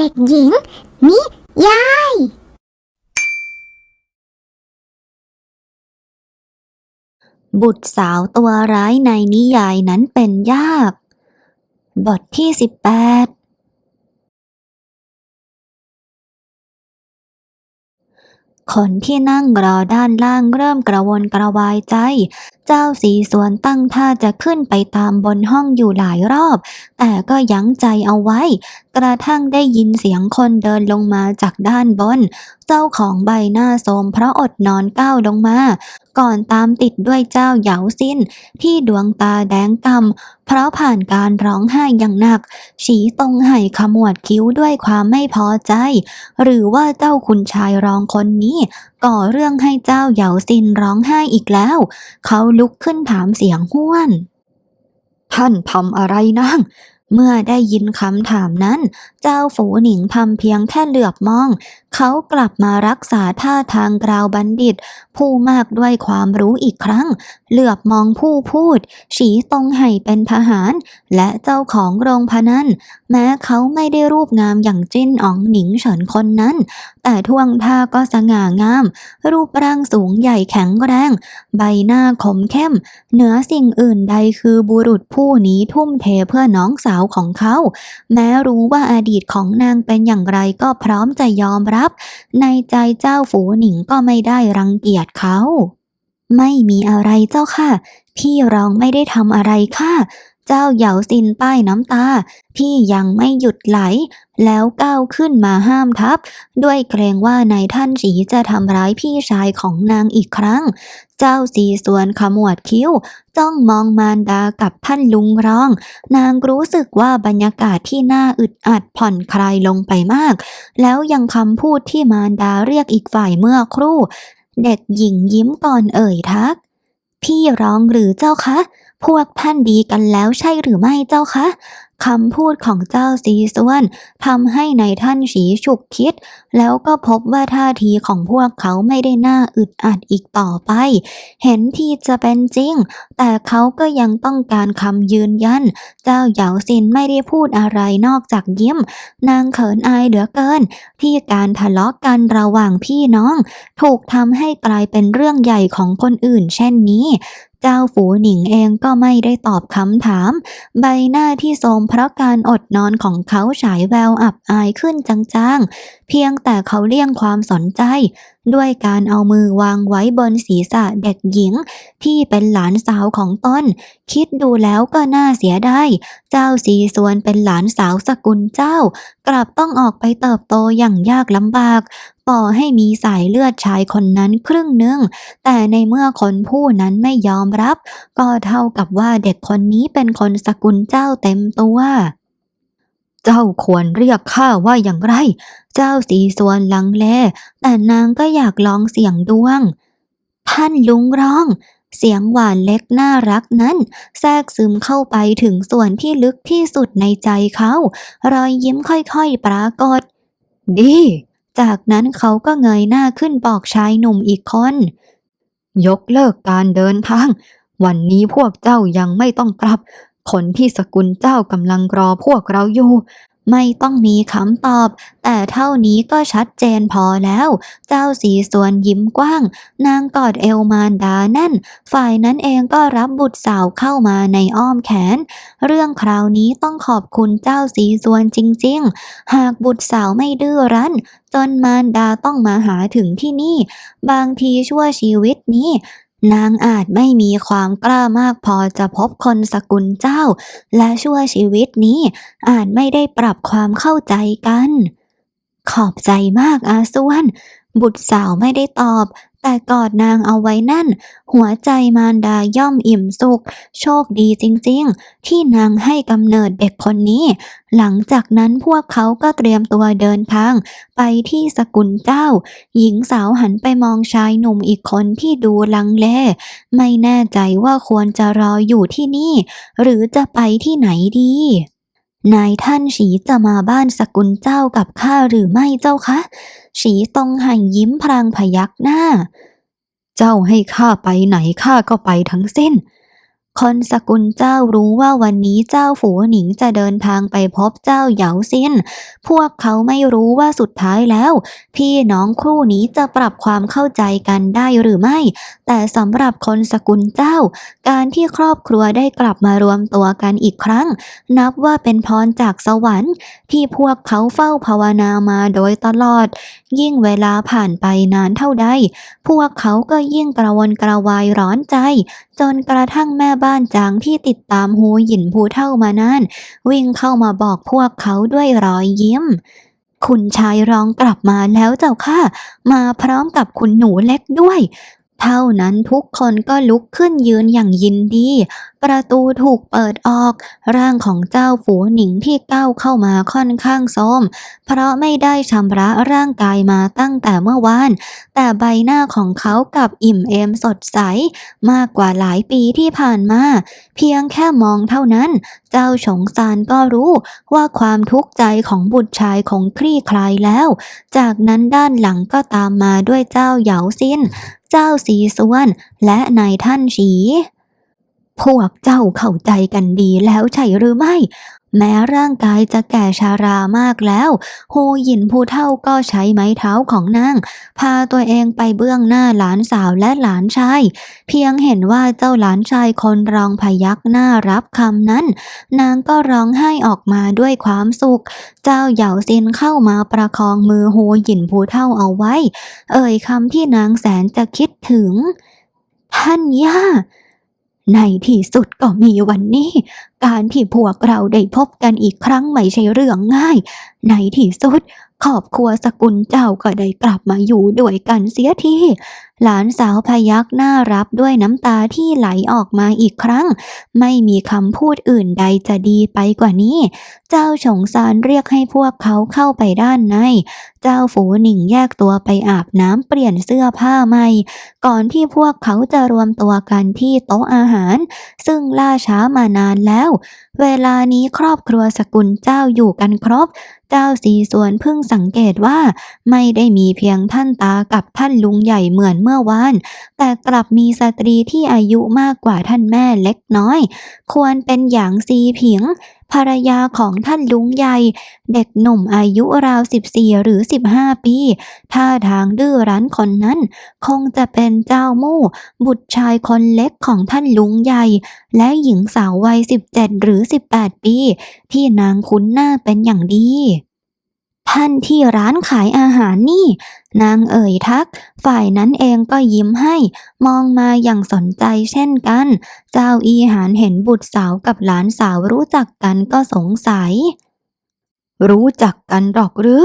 เด็กหญิง นิยาย บุตรสาวตัวร้ายในนิยายนั้นเป็นยาก บทที่สิบแปด คนที่นั่งรอด้านล่างเริ่มกระวนกระวายใจ เจ้าสีสวนตั้งท่าจะขึ้นไปตามบนห้องอยู่หลายรอบ แต่ก็ยั้งใจเอาไว้ กระทั่งได้ยินเสียงคนเดินลงมาจากด้านบน เจ้าของใบหน้าโทมเพราะอดนอนก้าวลงมา ก่อนตามติดด้วยเจ้าเหยาสิ้นที่ดวงตาแดงกำเพราะผ่านการร้องไห้อย่างหนัก ฉีตรงไห่ขมวดคิ้วด้วยความไม่พอใจ หรือว่าเจ้าคุณชายรองคนนี้ ก่อเรื่องให้เจ้าเหยาซินร้องไห้อีกแล้ว เขาลุกขึ้นถามเสียงห้วน ท่านทำอะไรนาง เมื่อได้ยินคำถามนั้น เจ้าฝูหนิงทำเพียงแค่เหลือบมอง เขากลับมารักษาท่าทางกราวบัณฑิต ผู้มากด้วยความรู้อีกครั้ง เหลือบมองผู้พูดฉีตรงไห่เป็นทหาร และเจ้าของโรงพนันแม้เขาไม่ได้รูปงามอย่างจิ้นอ๋องหนิงเฉินคนนั้น แต่ท่วงท่าก็สง่างาม รูปร่างสูงใหญ่แข็งแรง ใบหน้าคมเข้ม เหนือสิ่งอื่นใดคือบุรุษผู้นี้ทุ่มเทเพื่อน้องสาวของเขา แม้รู้ว่าอดีตของนางเป็นอย่างไรก็พร้อมจะยอมรับ ในใจเจ้าฝูหนิงก็ไม่ได้รังเกียจเขา ไม่มีอะไรเจ้าค่ะ พี่รองไม่ได้ทำอะไรค่ะ เจ้าเหยาซินป้ายน้ำตา ที่ยังไม่หยุดไหล แล้วก้าวขึ้นมาห้ามทับ ด้วยเกรงว่านายท่านสีจะทำร้ายพี่ชายของนางอีกครั้ง เจ้าสีส่วนขมวดคิ้ว จ้องมองมารดากับท่านลุงรอง นางรู้สึกว่าบรรยากาศที่น่าอึดอัดผ่อนคลายลงไปมาก แล้วยังคำพูดที่มารดาเรียกอีกฝ่ายเมื่อครู่ เด็กหญิงยิ้มก่อนเอ่ยทัก พี่ร้องหรือเจ้าคะ พวกท่านดีกันแล้วใช่หรือไม่เจ้าคะ คำพูดของเจ้าสีส่วนทำให้ในายท่านสีฉุกคิด แล้วก็พบว่าท่าทีของพวกเขาไม่ได้น่าอึดอัดอีกต่อไป เห็นที่จะเป็นจริง แต่เขาก็ยังต้องการคำยืนยัน เจ้าเหยาซินไม่ได้พูดอะไรนอกจากยิ้ม นางเขินอายเหลือเกิน ที่การทะเลาะกันระหว่างพี่น้อง ถูกทำให้กลายเป็นเรื่องใหญ่ของคนอื่น เช่นนี้ เจ้าฝูหนิงเองก็ไม่ได้ตอบคำถาม ใบหน้าที่โทมเพราะการอดนอนของเขาฉายแววอับอายขึ้นจางๆ เพียงแต่เขาเลี่ยงความสนใจ ด้วยการเอามือวางไว้บนศีรษะเด็กหญิง ที่เป็นหลานสาวของตนคิดดูแล้วก็น่าเสียดายเจ้าสีส่วนเป็นหลานสาวสกุลเจ้า กลับต้องออกไปเติบโตอย่างยากลำบาก ต่อให้มีสายเลือดชายคนนั้นครึ่งหนึ่งแต่ในเมื่อคนผู้นั้นไม่ยอมรับ ก็เท่ากับว่าเด็กคนนี้เป็นคนสกุลเจ้าเต็มตัวเจ้าควรเรียกข้าว่าอย่างไร เจ้าสีส่วนลังเล แต่นางก็อยากลองเสียงดวง ท่านลุงร้อง เสียงหวานเล็กน่ารักนั้น แทรกซึมเข้าไปถึงส่วนที่ลึกที่สุดในใจเขา รอยยิ้มค่อยๆปรากฏ ดี จากนั้นเขาก็เงยหน้าขึ้นบอกชายหนุ่มอีกคน ยกเลิกการเดินทาง วันนี้พวกเจ้ายังไม่ต้องกลับ คนที่สกุลเจ้ากำลังรอพวกเราอยู่ ไม่ต้องมีคำตอบ แต่เท่านี้ก็ชัดเจนพอแล้ว เจ้าสีส่วนยิ้มกว้าง นางกอดเอวมารดาแน่น ฝ่ายนั้นเองก็รับบุตรสาวเข้ามาในอ้อมแขน เรื่องคราวนี้ต้องขอบคุณเจ้าสีส่วนจริง ๆ หากบุตรสาวไม่ดื้อรั้นจนมารดาต้องมาหาถึงที่นี่ บางทีชั่วชีวิตนี้ นางอาจไม่มีความกล้ามากพอจะพบคนสกุลเจ้า และชั่วชีวิตนี้อาจไม่ได้ปรับความเข้าใจกัน ขอบใจมากอาส่วน บุตรสาวไม่ได้ตอบ แต่กอดนางเอาไว้แน่น หัวใจมารดาย่อมอิ่มสุข โชคดีจริงๆ ที่นางให้กำเนิดเด็กคนนี้ หลังจากนั้นพวกเขาก็เตรียมตัวเดินทาง ไปที่สกุลเจ้า หญิงสาวหันไปมองชายหนุ่มอีกคนที่ดูลังเล ไม่แน่ใจว่าควรจะรออยู่ที่นี่ หรือจะไปที่ไหนดี นายท่านฉีจะมาบ้านสกุลเจ้ากับข้าหรือไม่เจ้าคะฉีตรงหันยิ้มพลางพยักหน้า เจ้าให้ข้าไปไหนข้าก็ไปทั้งเส้น คนสกุลเจ้ารู้ว่าวันนี้เจ้าฝูหนิงจะเดินทางไปพบเจ้าเหยาซินพวกเขาไม่รู้ว่าสุดท้ายแล้ว พี่น้องคู่นี้จะปรับความเข้าใจกันได้หรือไม่ แต่สำหรับคนสกุลเจ้า การที่ครอบครัวได้กลับมารวมตัวกันอีกครั้ง นับว่าเป็นพรจากสวรรค์ ที่พวกเขาเฝ้าภาวนามาโดยตลอด ยิ่งเวลาผ่านไปนานเท่าใด พวกเขาก็ยิ่งกระวนกระวายร้อนใจ จนกระทั่งแม่บ้านจางที่ติดตามหูหยินผู้เท่ามานานวิ่งเข้ามาบอกพวกเขาด้วยรอยยิ้ม คุณชายร้องกลับมาแล้วเจ้าค่ะ มาพร้อมกับคุณหนูเล็กด้วย เท่านั้นทุกคนก็ลุกขึ้นยืนอย่างยินดี ประตูถูกเปิดออก ร่างของเจ้าฝูหนิงที่ก้าวเข้ามาค่อนข้างโทมเพราะไม่ได้ชำระร่างกายมาตั้งแต่เมื่อวาน แต่ใบหน้าของเขากลับอิ่มเอมสดใส มากกว่าหลายปีที่ผ่านมา เพียงแค่มองเท่านั้น เจ้าฉงซานก็รู้ว่าความทุกข์ใจของบุตรชายคงคลี่คลายแล้ว จากนั้นด้านหลังก็ตามมาด้วยเจ้าเหยาซิน เจ้าสีส่วนและนายท่านฉี พวกเจ้าเข้าใจกันดีแล้วใช่หรือไม่ แม้ร่างกายจะแก่ชารามากแล้วโฮหยินผู้เฒ่าก็ใช้ไม้เท้าของนาง พาตัวเองไปเบื้องหน้าหลานสาวและหลานชาย เพียงเห็นว่าเจ้าหลานชายคนรองพยักหน้ารับคำนั้น นางก็ร้องไห้ออกมาด้วยความสุข เจ้าเหยาซินเข้ามาประคองมือโฮหยินผู้เฒ่าเอาไว้ เอ่ยคำที่นางแสนจะคิดถึง ท่านย่า ในที่สุดก็มีวันนี้ การที่พวกเราได้พบกันอีกครั้งไม่ใช่เรื่องง่าย ในที่สุดครอบครัวสกุลเจ้าก็ได้กลับมาอยู่ด้วยกันเสียที หลานสาวพยักหน้ารับด้วยน้ำตาที่ไหลออกมาอีกครั้ง ไม่มีคำพูดอื่นใดจะดีไปกว่านี้ เจ้าฉงซานเรียกให้พวกเขาเข้าไปด้านในเจ้าฝูหนิงแยกตัวไปอาบน้ำเปลี่ยนเสื้อผ้าใหม่ ก่อนที่พวกเขาจะรวมตัวกันที่โต๊ะอาหาร ซึ่งล่าช้ามานานแล้ว เวลานี้ครอบครัวสกุลเจ้าอยู่กันครบ เจ้าสีส่วนเพิ่งสังเกตว่า ไม่ได้มีเพียงท่านตากับท่านลุงใหญ่เหมือนเมื่อวาน แต่กลับมีสตรีที่อายุมากกว่าท่านแม่เล็กน้อย ควรเป็นอย่างซีผิง ภรรยาของท่านลุงใหญ่ เด็กหนุ่มอายุราว 14 หรือ 15 ปีท่าทางดื้อรั้นคนนั้น คงจะเป็นเจ้ามู่ บุตรชายคนเล็กของท่านลุงใหญ่ และหญิงสาววัย 17 หรือ 18 ปี ที่นางคุ้นหน้าเป็นอย่างดี ท่านที่ร้านขายอาหารนี่ นางเอ่ยทัก ฝ่ายนั้นเองก็ยิ้มให้ มองมาอย่างสนใจเช่นกัน เจ้าอีหานเห็นบุตรสาวกับหลานสาวรู้จักกันก็สงสัย รู้จักกันหรอกหรือ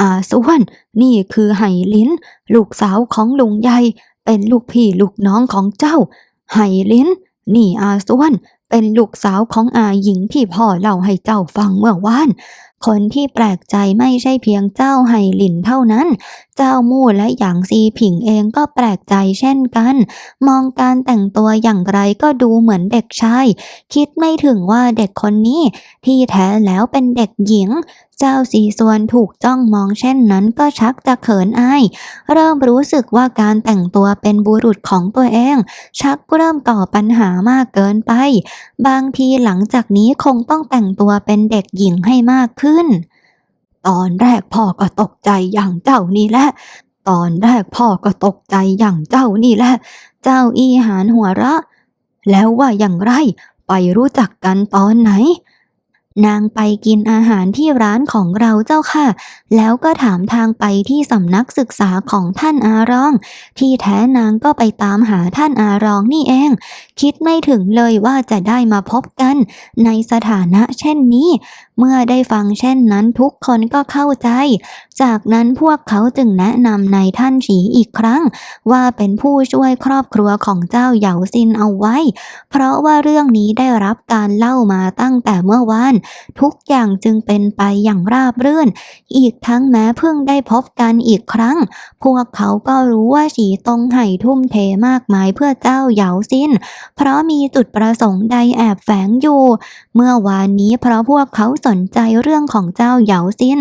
อาส่วน นี่คือไหลิ้น ลูกสาวของลุงใหญ่ เป็นลูกพี่ลูกน้องของเจ้า ไหลิ้น นี่อาส่วนเป็นลูกสาวของอาหญิงที่พ่อเล่าให้เจ้าฟังเมื่อวาน คนที่แปลกใจไม่ใช่เพียงเจ้าไหหลินเท่านั้น เจ้ามู่และหยางซีผิงเองก็แปลกใจเช่นกัน มองการแต่งตัวอย่างไรก็ดูเหมือนเด็กชาย คิดไม่ถึงว่าเด็กคนนี้ที่แท้แล้วเป็นเด็กหญิง เจ้าสีส่วนถูกจ้องมองเช่นนั้นก็ชักจะเขินอาย เริ่มรู้สึกว่าการแต่งตัวเป็นบุรุษของตัวเอง ชักเริ่มก่อปัญหามากเกินไป บางทีหลังจากนี้คงต้องแต่งตัวเป็นเด็กหญิงให้มากขึ้นตอนแรกพ่อก็ตกใจอย่างเจ้านี่แหละ ตอนแรกพ่อก็ตกใจอย่างเจ้านี่แหละ เจ้าอีหานหัวเราะแล้วว่าอย่างไรไปรู้จักกันตอนไหน นางไปกินอาหารที่ร้านของเราเจ้าค่ะ แล้วก็ถามทางไปที่สำนักศึกษาของท่านอารอง ที่แท้นางก็ไปตามหาท่านอารองนี่เอง คิดไม่ถึงเลยว่าจะได้มาพบกัน ในสถานะเช่นนี้ เมื่อได้ฟังเช่นนั้นทุกคนก็เข้าใจ จากนั้นพวกเขาจึงแนะนำในายท่านฉีอีกครั้ง ว่าเป็นผู้ช่วยครอบครัวของเจ้าเหยาซินเอาไว้ เพราะว่าเรื่องนี้ได้รับการเล่ามาตั้งแต่เมื่อวาน ทุกอย่างจึงเป็นไปอย่างราบรื่น อีกทั้งแม้เพิ่งได้พบกันอีกครั้ง พวกเขาก็รู้ว่าสีตงไห่ทุ่มเทมากมายเพื่อเจ้าเหยาซินเพราะมีจุดประสงค์ใดแอบแฝงอยู่ เมื่อวานนี้เพราะพวกเขาสนใจเรื่องของเจ้าเหยาซิน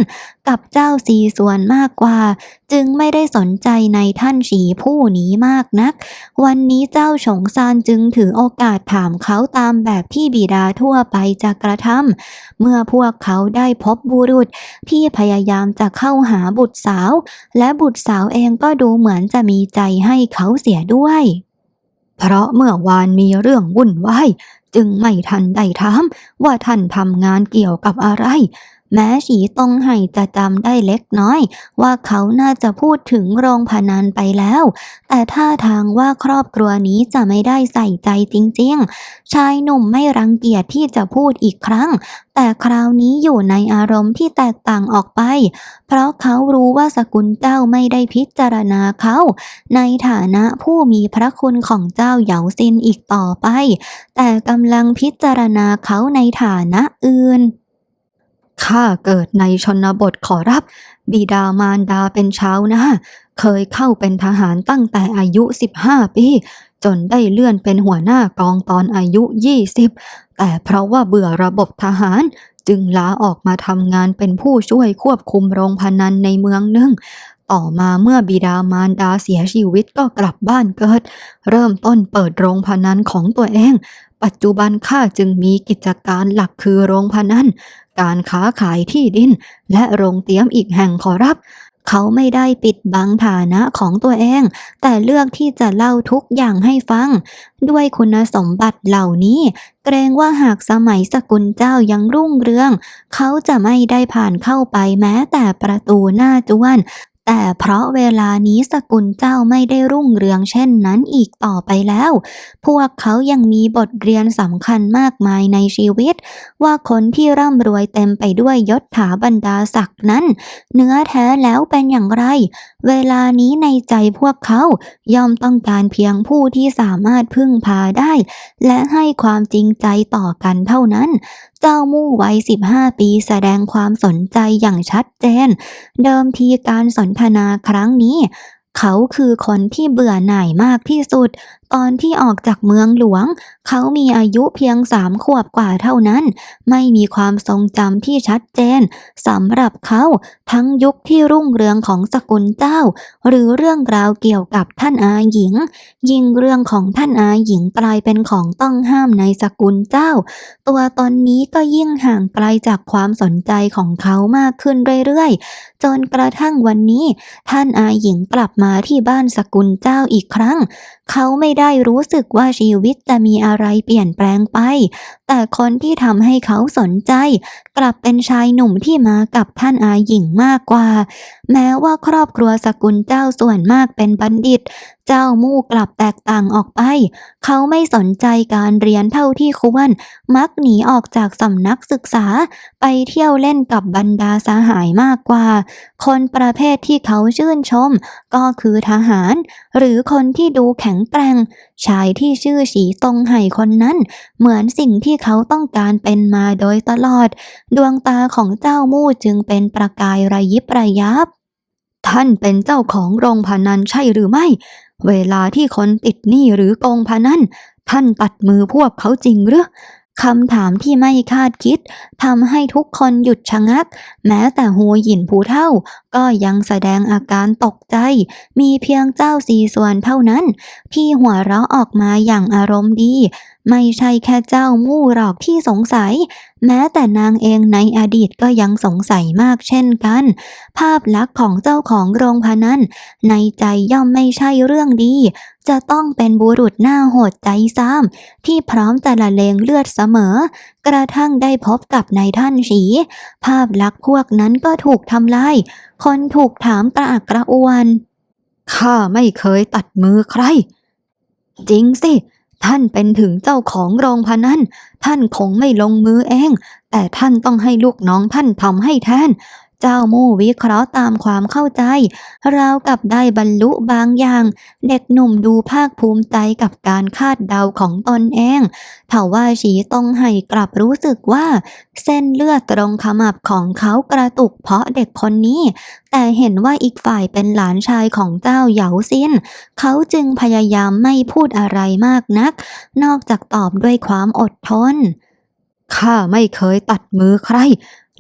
กับเจ้าซีส่วนมากกว่า จึงไม่ได้สนใจในท่านสีผู้นี้มากนัก วันนี้เจ้าฉงซานจึงถือโอกาสถามเขาตามแบบที่บิดาทั่วไปจะกระทำเมื่อพวกเขาได้พบบุรุษที่พยายามจะเข้าหาบุตรสาว และบุตรสาวเองก็ดูเหมือนจะมีใจให้เขาเสียด้วย เพราะเมื่อวานมีเรื่องวุ่นวายจึงไม่ทันได้ถามว่าท่านทำงานเกี่ยวกับอะไร แม้ฉีตงไห่จะจำได้เล็กน้อย ว่าเขาน่าจะพูดถึงโรงพนันไปแล้ว แต่ท่าทางว่าครอบครัวนี้จะไม่ได้ใส่ใจจริงๆ ชายหนุ่มไม่รังเกียจที่จะพูดอีกครั้ง แต่คราวนี้อยู่ในอารมณ์ที่แตกต่างออกไป เพราะเขารู้ว่าสกุลเจ้าไม่ได้พิจารณาเขา ในฐานะผู้มีพระคุณของเจ้าเหยาซินอีกต่อไป แต่กำลังพิจารณาเขาในฐานะอื่น ข้าเกิดในชนบทขอรับ บิดามารดาเป็นชาวนาเคยเข้าเป็นทหารตั้งแต่อายุ 15 ปี จนได้เลื่อนเป็นหัวหน้ากองตอนอายุ 20 แต่เพราะว่าเบื่อระบบทหาร จึงลาออกมาทำงานเป็นผู้ช่วยควบคุมโรงพนันในเมืองหนึ่ง ต่อมาเมื่อบิดามารดาเสียชีวิตก็กลับบ้านเกิด เริ่มต้นเปิดโรงพนันของตัวเอง ปัจจุบันข้าจึงมีกิจการหลักคือโรงพนัน การค้าขายที่ดิน และโรงเตี้ยมอีกแห่งขอรับเขาไม่ได้ปิดบังฐานะของตัวเอง แต่เลือกที่จะเล่าทุกอย่างให้ฟัง ด้วยคุณสมบัติเหล่านี้ เกรงว่าหากสมัยสกุลเจ้ายังรุ่งเรือง เขาจะไม่ได้ผ่านเข้าไปแม้แต่ประตูหน้าจวน แต่เพราะเวลานี้สกุลเจ้าไม่ได้รุ่งเรืองเช่นนั้นอีกต่อไปแล้ว พวกเขายังมีบทเรียนสำคัญมากมายในชีวิต ว่าคนที่ร่ำรวยเต็มไปด้วยยศถาบรรดาศักดิ์นั้น เนื้อแท้แล้วเป็นอย่างไร เวลานี้ในใจพวกเขาย่อมต้องการเพียงผู้ที่สามารถพึ่งพาได้ และให้ความจริงใจต่อกันเท่านั้นเจ้ามู่วัย 15 ปีแสดงความสนใจอย่างชัดเจน เดิมทีการสนทนาครั้งนี้ เขาคือคนที่เบื่อหน่ายมากที่สุด ตอนที่ออกจากเมืองหลวง เขามีอายุเพียงสามขวบกว่าเท่านั้น ไม่มีความทรงจำที่ชัดเจนสำหรับเขาทั้งยุคที่รุ่งเรืองของสกุลเจ้า หรือเรื่องราวเกี่ยวกับท่านอาหญิง ยิ่งเรื่องของท่านอาหญิงกลายเป็นของต้องห้ามในสกุลเจ้า ตัวตนนี้ก็ยิ่งห่างไกลจากความสนใจของเขามากขึ้นเรื่อยๆ จนกระทั่งวันนี้ ท่านอาหญิงกลับมาที่บ้านสกุลเจ้าอีกครั้ง เขาไม่ได้รู้สึกว่าชีวิตจะมีอะไรเปลี่ยนแปลงไป แต่คนที่ทำให้เขาสนใจ กลับเป็นชายหนุ่มที่มากับท่านอาหญิงมากกว่า แม้ว่าครอบครัวสกุลเจ้าส่วนมากเป็นบัณฑิต เจ้ามู่กลับแตกต่างออกไป เขาไม่สนใจการเรียนเท่าที่ควร มักหนีออกจากสำนักศึกษา ไปเที่ยวเล่นกับบรรดาสหายมากกว่า คนประเภทที่เขาชื่นชม ก็คือทหาร หรือคนที่ดูแข็งแกร่ง ชายที่ชื่อฉีตรงไห่คนนั้น เหมือนสิ่งที่เขาต้องการเป็นมาโดยตลอด ดวงตาของเจ้ามู่จึงเป็นประกายระยิบระยับ ท่านเป็นเจ้าของโรงพนันใช่หรือไม่ เวลาที่คนติดหนี้หรือโกงพนันท่านตัดมือพวกเขาจริงหรือคำถามที่ไม่คาดคิดทำให้ทุกคนหยุดชะงัก แม้แต่หัวหยินผู้เท่า ก็ยังแสดงอาการตกใจ มีเพียงเจ้าสีส่วนเท่านั้น ที่หัวเราะออกมาอย่างอารมณ์ดีไม่ใช่แค่เจ้ามู่หรอกที่สงสัย แม้แต่นางเองในอดีตก็ยังสงสัยมากเช่นกัน ภาพลักษณ์ของเจ้าของโรงพนันในใจย่อมไม่ใช่เรื่องดี จะต้องเป็นบุรุษหน้าโหดใจซ้ำที่พร้อมจะละเลงเลือดเสมอ กระทั่งได้พบกับนายท่านฉีภาพลักษณ์พวกนั้นก็ถูกทำลาย คนถูกถามกระอักกระอ่วนข้าไม่เคยตัดมือใคร จริงสิ ท่านเป็นถึงเจ้าของโรงพนันท่านคงไม่ลงมือเอง แต่ท่านต้องให้ลูกน้องท่านทำให้แทน เจ้ามู่วิเคราะห์ตามความเข้าใจ ราวกับได้บรรลุบางอย่าง เด็กหนุ่มดูภาคภูมิใจกับการคาดเดาของตนเองทว่าฉีตงไห่กลับรู้สึกว่า เส้นเลือดตรงขมับของเขากระตุกเพราะเด็กคนนี้ แต่เห็นว่าอีกฝ่ายเป็นหลานชายของเจ้าเหยาซินเขาจึงพยายามไม่พูดอะไรมากนัก นอกจากตอบด้วยความอดทนข้าไม่เคยตัดมือใคร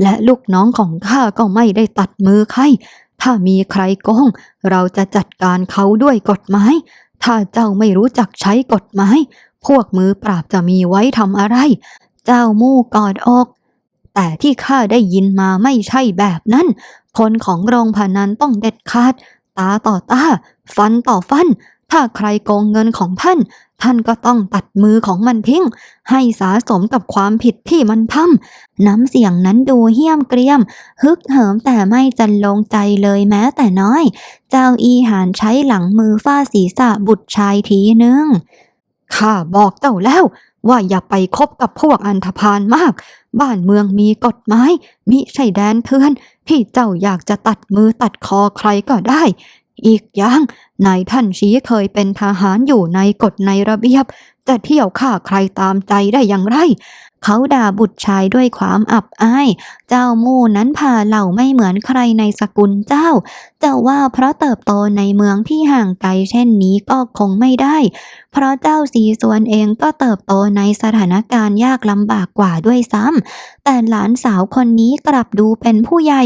และลูกน้องของข้าก็ไม่ได้ตัดมือใคร ถ้ามีใครโกง เราจะจัดการเขาด้วยกฎหมาย ถ้าเจ้าไม่รู้จักใช้กฎหมาย พวกมือปราบจะมีไว้ทำอะไร เจ้ามู่กอดอกแต่ที่ข้าได้ยินมาไม่ใช่แบบนั้น คนของโรงพนันต้องเด็ดขาด ตาต่อตา ฟันต่อฟัน ถ้าใครโกงเงินของท่าน ท่านก็ต้องตัดมือของมันทิ้ง ให้สาสมกับความผิดที่มันทำน้ำเสียงนั้นดูเหี้ยมเกรียม ฮึกเหิมแต่ไม่จันลงใจเลยแม้แต่น้อย เจ้าอีหานใช้หลังมือฟาดศีรษะบุตรชายทีนึงข้าบอกเจ้าแล้วว่าอย่าไปคบกับพวกอันธพาลมาก บ้านเมืองมีกฎหมายมิใช่แดนเถื่อน ที่เจ้าอยากจะตัดมือตัดคอใครก็ได้ อีกอย่าง นายท่านชี้เคยเป็นทหารอยู่ในกฎในระเบียบ จะเที่ยวฆ่าใครตามใจได้อย่างไร เขาด่าบุตรชายด้วยความอับอาย เจ้ามู่นั้นพาเหล่าไม่เหมือนใครในสกุลเจ้า จะว่าเพราะเติบโตในเมืองที่ห่างไกลเช่นนี้ก็คงไม่ได้ เพราะเจ้าสีส่วนเองก็เติบโตในสถานการณ์ยากลำบากกว่าด้วยซ้ำแต่หลานสาวคนนี้กลับดูเป็นผู้ใหญ่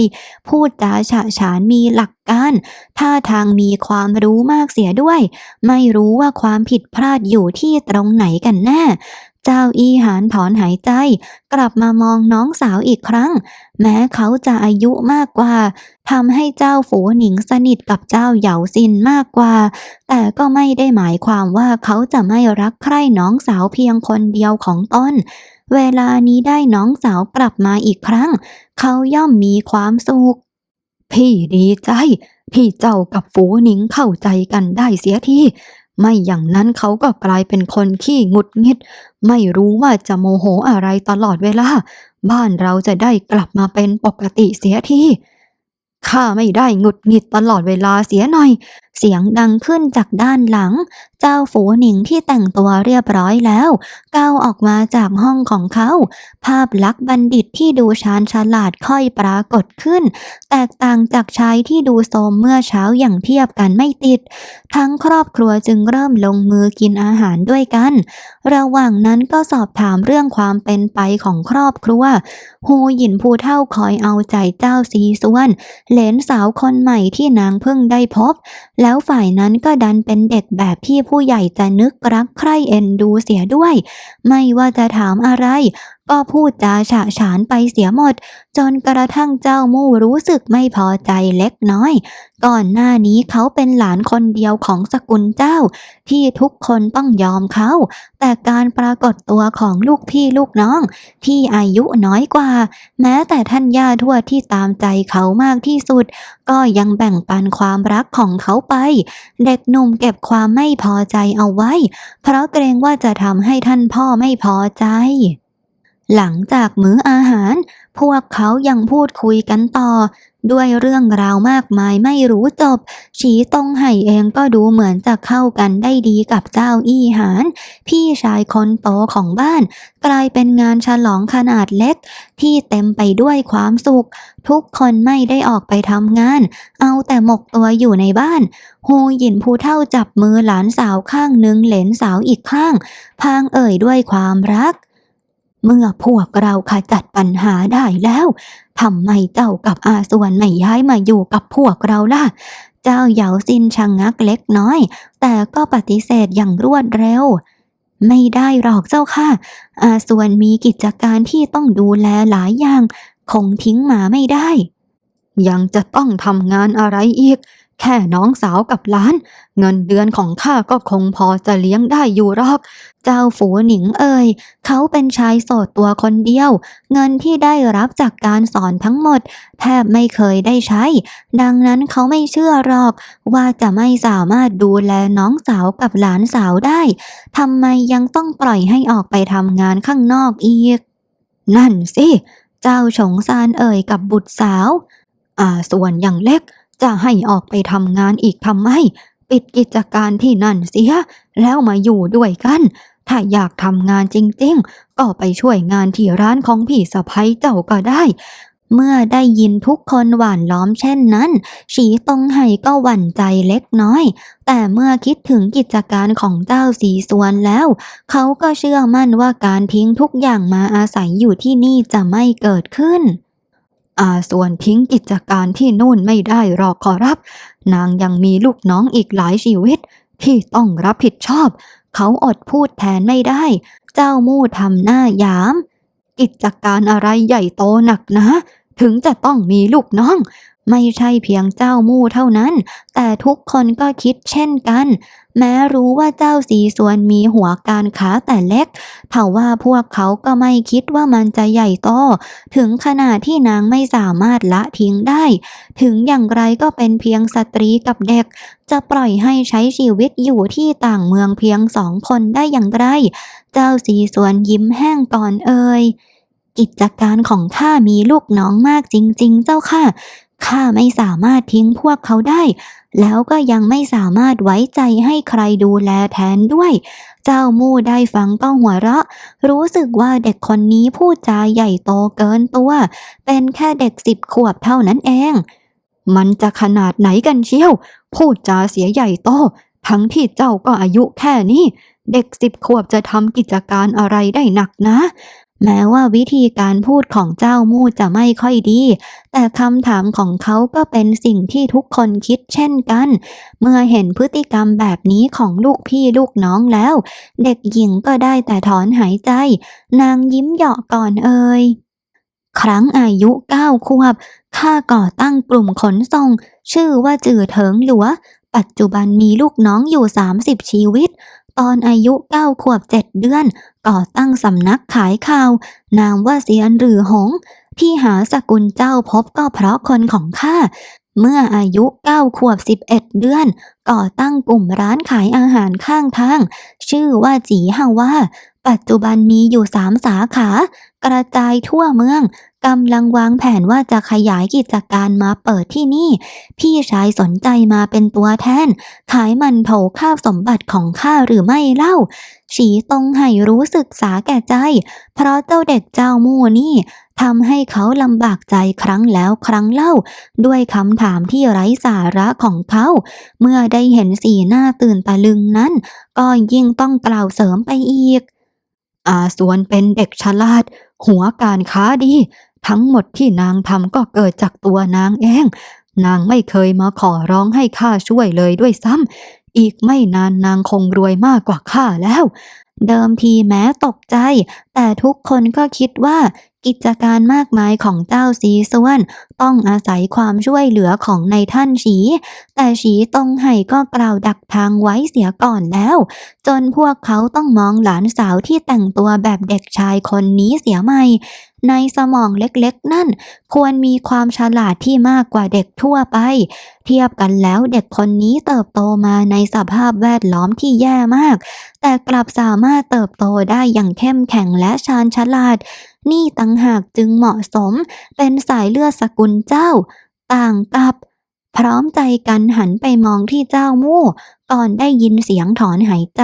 พูดจาฉะฉานมีหลักการท่าทางมีความรู้มากเสียด้วย ไม่รู้ว่าความผิดพลาดอยู่ที่ตรงไหนกันแน่ เจ้าอีหานถอนหายใจ กลับมามองน้องสาวอีกครั้ง แม้เขาจะอายุมากกว่าทำให้เจ้าฝูหนิงสนิทกับเจ้าเหยาซินมากกว่า แต่ก็ไม่ได้หมายความว่าเขาจะไม่รักใคร่น้องสาวเพียงคนเดียวของตนเวลานี้ได้น้องสาวกลับมาอีกครั้ง เขาย่อมมีความสุข พี่ดีใจ ที่เจ้ากับฝูหนิงเข้าใจกันได้เสียทีไม่อย่างนั้นเขาก็กลายเป็นคนขี้งุดงิด ไม่รู้ว่าจะโมโหอะไรตลอดเวลา บ้านเราจะได้กลับมาเป็นปกติเสียทีข้าไม่ได้งุดงิดตลอดเวลาเสียหน่อย เสียงดังขึ้นจากด้านหลัง เจ้าฝูหนิงที่แต่งตัวเรียบร้อยแล้วก้าวออกมาจากห้องของเขา ภาพลักษณ์บัณฑิตที่ดูชาญฉลาดค่อยปรากฏขึ้น แตกต่างจากชายที่ดูโทมเมื่อเช้าอย่างเทียบกันไม่ติด ทั้งครอบครัวจึงเริ่มลงมือกินอาหารด้วยกัน ระหว่างนั้นก็สอบถามเรื่องความเป็นไปของครอบครัวฮูหยินผู้เท่าคอยเอาใจเจ้าซีส่วน เหลนสาวคนใหม่ที่นางเพิ่งได้พบ แล้วฝ่ายนั้นก็ดันเป็นเด็กแบบที่ผผู้ใหญ่จะนึกรักใคร่เอ็นดูเสียด้วย ไม่ว่าจะถามอะไรก็พูดจาฉะฉานไปเสียหมด จนกระทั่งเจ้ามู่รู้สึกไม่พอใจเล็กน้อย ก่อนหน้านี้เขาเป็นหลานคนเดียวของสกุลเจ้า ที่ทุกคนต้องยอมเขา แต่การปรากฏตัวของลูกพี่ลูกน้อง ที่อายุน้อยกว่า แม้แต่ท่านย่าทวดที่ตามใจเขามากที่สุด ก็ยังแบ่งปันความรักของเขาไป เด็กหนุ่มเก็บความไม่พอใจเอาไว้ เพราะเกรงว่าจะทำให้ท่านพ่อไม่พอใจ หลังจากมื้ออาหาร พวกเขายังพูดคุยกันต่อ ด้วยเรื่องราวมากมายไม่รู้จบ ฉีตงไห่เองก็ดูเหมือนจะเข้ากันได้ดีกับเจ้าอี้หาน พี่ชายคนโตของบ้าน กลายเป็นงานฉลองขนาดเล็ก ที่เต็มไปด้วยความสุข ทุกคนไม่ได้ออกไปทำงาน เอาแต่หมกตัวอยู่ในบ้านฮูหยินผู้เท่าจับมือหลานสาวข้างหนึ่งเหลนสาวอีกข้าง พางเอ่ยด้วยความรัก เมื่อพวกเราขจัดปัญหาได้แล้วทำไมเจ้ากับอาส่วนไม่ย้ายมาอยู่กับพวกเราล่ะ เจ้าเหยาซินชะงงักเล็กน้อย แต่ก็ปฏิเสธอย่างรวดเร็ว ไม่ได้หรอกเจ้าค่ะ อาส่วนมีกิจการที่ต้องดูแลหลายอย่าง คงทิ้งมาไม่ได้ ยังจะต้องทำงานอะไรอีก แค่น้องสาวกับหล้าน เงินเดือนของข้าก็คงพอจะเลี้ยงได้อยู่หรอก เจ้าฝูหนิงเอ่ย เขาเป็นชายโสดตัวคนเดียว เงินที่ได้รับจากการสอนทั้งหมด แทบไม่เคยได้ใช้ ดังนั้นเขาไม่เชื่อหรอก ว่าจะไม่สามารถดูแลน้องสาวกับหลานสาวได้ทำไมยังต้องปล่อยให้ออกไปทำงานข้างนอกอีก นั่นสิ เจ้าฉงซานเอ่ยกับบุตรสาว อ่าส่วนอย่างเล็ก จะให้ออกไปทำงานอีกทำไม ปิดกิจการที่นั่นเสีย แล้วมาอยู่ด้วยกัน ถ้าอยากทำงานจริงๆ ก็ไปช่วยงานที่ร้านของพี่สะพ้ยเจ้าก็ได้ เมื่อได้ยินทุกคนหว่านล้อมเช่นนั้นฉีตงไห่ก็หวั่นใจเล็กน้อย แต่เมื่อคิดถึงกิจการของเจ้าสีสวนแล้ว เขาก็เชื่อมั่นว่าการทิ้งทุกอย่างมาอาศัยอยู่ที่นี่จะไม่เกิดขึ้น อาส่วนทิ้งกิจการที่นู่นไม่ได้หรอกขอรับ นางยังมีลูกน้องอีกหลายชีวิต ที่ต้องรับผิดชอบ เขาอดพูดแทนไม่ได้ เจ้ามู่ทำหน้ายาม กิจการอะไรใหญ่โตหนักนะ ถึงจะต้องมีลูกน้อง ไม่ใช่เพียงเจ้ามู่เท่านั้น แต่ทุกคนก็คิดเช่นกัน แม้รู้ว่าเจ้าสีสวนมีหัวการค้าแต่เล็กเท่าว่าพวกเขาก็ไม่คิดว่ามันจะใหญ่โต ถึงขนาดที่นางไม่สามารถละทิ้งได้ ถึงอย่างไรก็เป็นเพียงสตรีกับเด็ก จะปล่อยให้ใช้ชีวิตอยู่ที่ต่างเมืองเพียงสองคนได้อย่างไร เจ้าสีสวนยิ้มแห้งก่อนเอ่ยกิจการของข้ามีลูกน้องมากจริง ๆ เจ้าค่ะ ข้าไม่สามารถทิ้งพวกเขาได้ แล้วก็ยังไม่สามารถไว้ใจให้ใครดูแลแทนด้วย เจ้ามู่ได้ฟังก็หัวเราะ รู้สึกว่าเด็กคนนี้พูดจาใหญ่โตเกินตัว เป็นแค่เด็กสิบขวบเท่านั้นเอง มันจะขนาดไหนกันเชียว พูดจาเสียใหญ่โต ทั้งที่เจ้าก็อายุแค่นี้ เด็กสิบขวบจะทำกิจการอะไรได้หนักนะ แม้ว่าวิธีการพูดของเจ้ามู่จะไม่ค่อยดี แต่คำถามของเขาก็เป็นสิ่งที่ทุกคนคิดเช่นกัน เมื่อเห็นพฤติกรรมแบบนี้ของลูกพี่ลูกน้องแล้ว เด็กหญิงก็ได้แต่ถอนหายใจ นางยิ้มเหยาะก่อนเอ่ยครั้งอายุเก้าขวบข้าก่อตั้งกลุ่มขนส่ง ชื่อว่าจื่อเถิงหลัว ปัจจุบันมีลูกน้องอยู่ 30 ชีวิต ตอนอายุเก้าขวบเจ็ดเดือน ก่อตั้งสำนักขายข่าว นามว่าเซียนหรือหง ที่หาสกุลเจ้าพบก็เพราะคนของข้าเมื่ออายุเก้าขวบสิบเอ็ดเดือน ก่อตั้งกลุ่มร้านขายอาหารข้างทาง ชื่อว่าจีฮาว่า ปัจจุบันมีอยู่สามสาขา กระจายทั่วเมือง กำลังวางแผนว่าจะขยายกิจการมาเปิดที่นี่ พี่ชายสนใจมาเป็นตัวแทน ขายมันโถข้าวสมบัติของข้าหรือไม่เล่า ฉีตงไห่รู้สึกสาแก่ใจ เพราะเจ้าเด็กเจ้ามู่นี่ทำให้เขาลำบากใจครั้งแล้วครั้งเล่า ด้วยคำถามที่ไร้สาระของเขา เมื่อได้เห็นสีหน้าตื่นตะลึงนั้น ก็ยิ่งต้องกล่าวเสริมไปอีก อาส่วนเป็นเด็กฉลาด หัวการค้าดี ทั้งหมดที่นางทำก็เกิดจากตัวนางเอง นางไม่เคยมาขอร้องให้ข้าช่วยเลยด้วยซ้ำอีกไม่นานนางคงรวยมากกว่าข้าแล้ว เดิมทีแม้ตกใจ แต่ทุกคนก็คิดว่ากิจการมากมายของเจ้าสีส่วน ต้องอาศัยความช่วยเหลือของในท่านฉี แต่ฉีตงไห่ก็กล่าวดักทางไว้เสียก่อนแล้ว จนพวกเขาต้องมองหลานสาวที่แต่งตัวแบบเด็กชายคนนี้เสียใหม่ ในสมองเล็กๆ นั่น ควรมีความฉลาดที่มากกว่าเด็กทั่วไป เทียบกันแล้วเด็กคนนี้เติบโตมาในสภาพแวดล้อมที่แย่มาก แต่กลับสามารถเติบโตได้อย่างเข้มแข็งและชาญฉลาด นี่ตั้งหากจึงเหมาะสม เป็นสายเลือดสกุลเจ้า ต่างกับพร้อมใจกันหันไปมองที่เจ้ามู่ ก่อนได้ยินเสียงถอนหายใจ